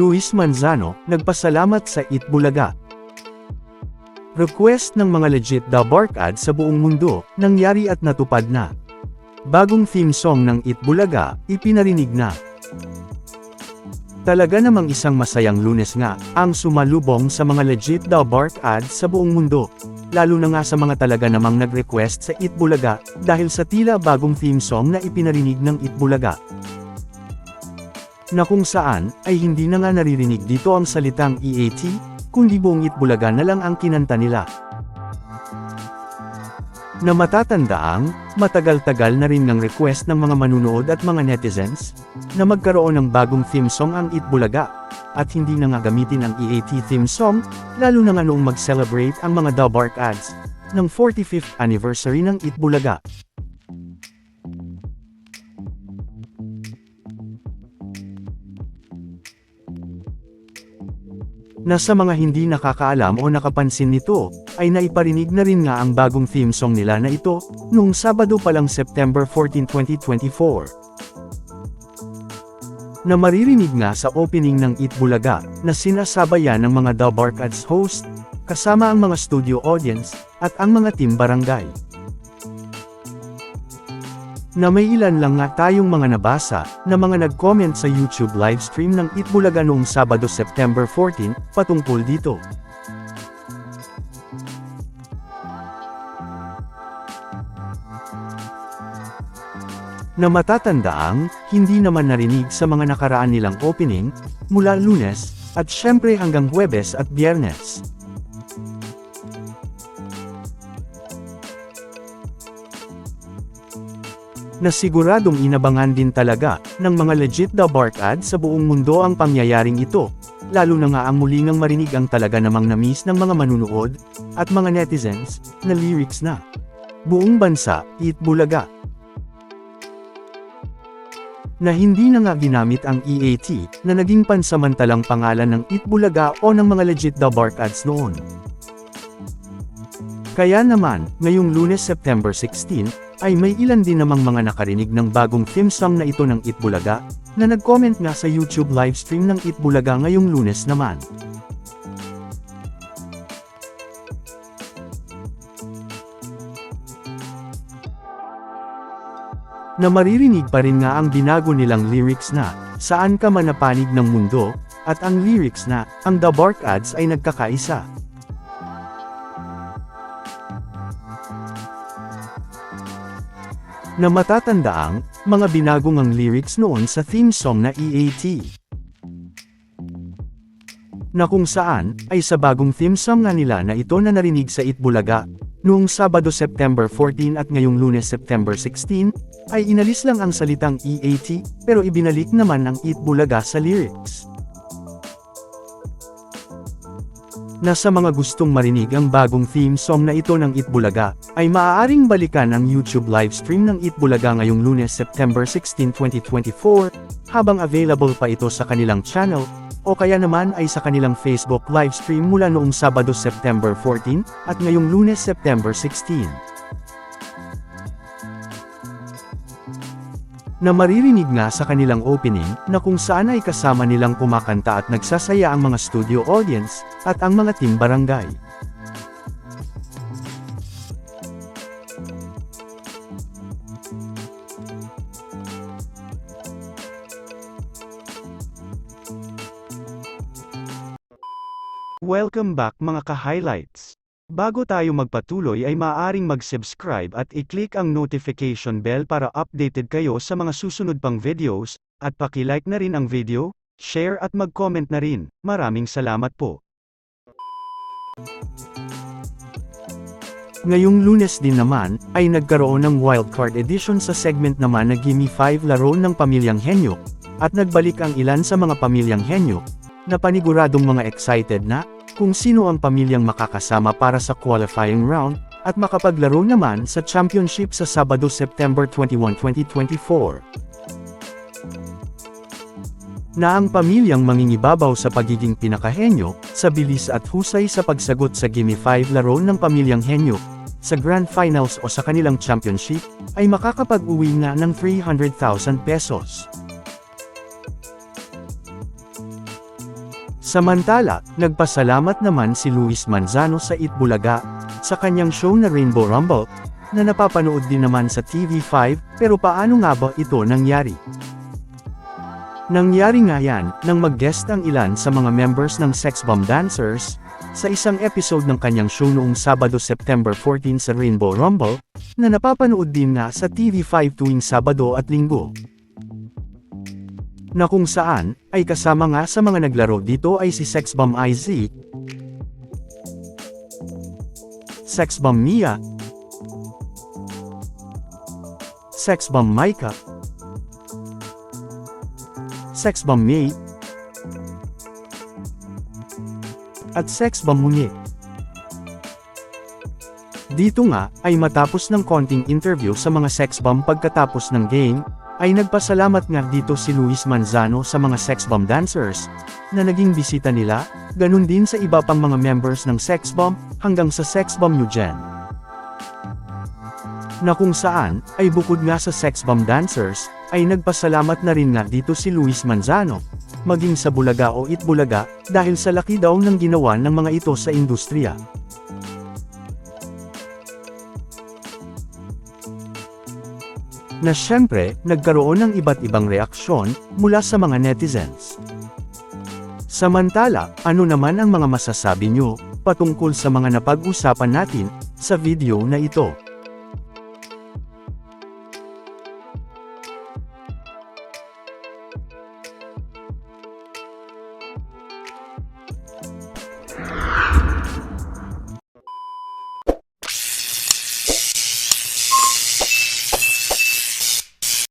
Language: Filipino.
Luis Manzano, nagpasalamat sa Itbulaga. Request ng mga legit da bark ads sa buong mundo, nangyari at natupad na. Bagong theme song ng Itbulaga, ipinarinig na. Talaga namang isang masayang lunes nga, ang sumalubong sa mga legit da bark ads sa buong mundo. Lalo na nga sa mga talaga namang nag-request sa Itbulaga, dahil sa tila bagong theme song na ipinarinig ng Itbulaga na kung saan, ay hindi na nga naririnig dito ang salitang EAT, kundi buong Itbulaga na lang ang kinanta nila. Na matatandaang, matagal-tagal na rin ng request ng mga manunood at mga netizens, na magkaroon ng bagong theme song ang Itbulaga, at hindi na nga gamitin ang EAT theme song, lalo na nga noong mag-celebrate ang mga Dabark ads, ng 45th anniversary ng Itbulaga. Na sa mga hindi nakakaalam o nakapansin nito, ay naiparinig na rin nga ang bagong theme song nila na ito, noong Sabado pa lang September 14, 2024. Na maririnig nga sa opening ng Itbulaga, na sinasabayan ng mga The Barkads host, kasama ang mga studio audience, at ang mga team barangay na may ilan lang nga tayong mga nabasa, na mga nag-comment sa YouTube livestream ng Itbulaga noong Sabado September 14, patungkol dito. Na matatandaang, hindi naman narinig sa mga nakaraan nilang opening, mula lunes, at syempre hanggang Huwebes at Biyernes. Na siguradong inabangan din talaga ng mga legit da bark ads sa buong mundo ang pangyayaring ito, lalo na nga ang muli ngang marinig ang talaga namang namiss ng mga manunood, at mga netizens, na lyrics na. Buong bansa, Itbulaga. Na hindi na nga ginamit ang EAT, na naging pansamantalang pangalan ng Itbulaga o ng mga legit da bark ads noon. Kaya naman, ngayong lunes September 16, ay may ilan din namang mga nakarinig ng bagong theme song na ito ng Itbulaga, na nag-comment nga sa YouTube livestream ng Itbulaga ngayong lunes naman. Na maririnig pa rin nga ang binago nilang lyrics na, saan ka man napanig ng mundo, at ang lyrics na, ang The Bark Ads ay nagkakaisa. Na matatandaang, mga binagong ang lyrics noon sa theme song na EAT. Na kung saan, ay sa bagong theme song nga nila na ito na narinig sa Itbulaga, noong Sabado September 14 at ngayong Lunes September 16, ay inalis lang ang salitang EAT, pero ibinalik naman ang Itbulaga sa lyrics. Na sa mga gustong marinig ang bagong theme song na ito ng Itbulaga, ay maaaring balikan ang YouTube livestream ng Itbulaga ngayong lunes September 16, 2024, habang available pa ito sa kanilang channel, o kaya naman ay sa kanilang Facebook livestream mula noong Sabado September 14, at ngayong lunes September 16. Na maririnig nga sa kanilang opening, na kung saan ay kasama nilang kumakanta at nagsasaya ang mga studio audience, at ang mga team barangay. Welcome back mga ka-highlights! Bago tayo magpatuloy ay maaaring mag-subscribe at i-click ang notification bell para updated kayo sa mga susunod pang videos, at paki-like na rin ang video, share at mag-comment na rin. Maraming salamat po. Ngayong lunes din naman, ay nagkaroon ng wildcard edition sa segment naman na Gimme 5 laro ng Pamilyang Henyo, at nagbalik ang ilan sa mga Pamilyang Henyo, na paniguradong mga excited na, kung sino ang pamilyang makakasama para sa qualifying round, at makapaglaro naman sa championship sa Sabado September 21, 2024. Na ang pamilyang mangingibabaw sa pagiging pinakahenyo, sa bilis at husay sa pagsagot sa Gimme 5 laro ng pamilyang henyo, sa Grand Finals o sa kanilang championship, ay makakapag-uwi na ng 300,000 pesos. Samantala, nagpasalamat naman si Luis Manzano sa Itbulaga, sa kanyang show na Rainbow Rumble, na napapanood din naman sa TV5, pero paano nga ba ito nangyari? Nangyari nga yan, nang mag-guest ang ilan sa mga members ng Sex Bomb Dancers, sa isang episode ng kanyang show noong Sabado September 14 sa Rainbow Rumble, na napapanood din nga sa TV5 tuwing Sabado at Linggo na kung saan, ay kasama nga sa mga naglaro dito ay si Sexbomb IZ, Sexbomb Mia, Sexbomb Micah, Sexbomb May, at Sexbomb Munye. Dito nga, ay matapos ng konting interview sa mga sexbomb pagkatapos ng game, ay nagpasalamat nga dito si Luis Manzano sa mga sex bomb dancers, na naging bisita nila, ganun din sa iba pang mga members ng sex bomb, hanggang sa sex bomb New Gen. Na kung saan, ay bukod nga sa sex bomb dancers, ay nagpasalamat na rin nga dito si Luis Manzano, maging sa Bulaga o Itbulaga, dahil sa laki daw ng ginawa ng mga ito sa industriya. Na syempre, nagkaroon ng iba't ibang reaksyon, mula sa mga netizens. Samantala, ano naman ang mga masasabi nyo, patungkol sa mga napag-usapan natin, sa video na ito?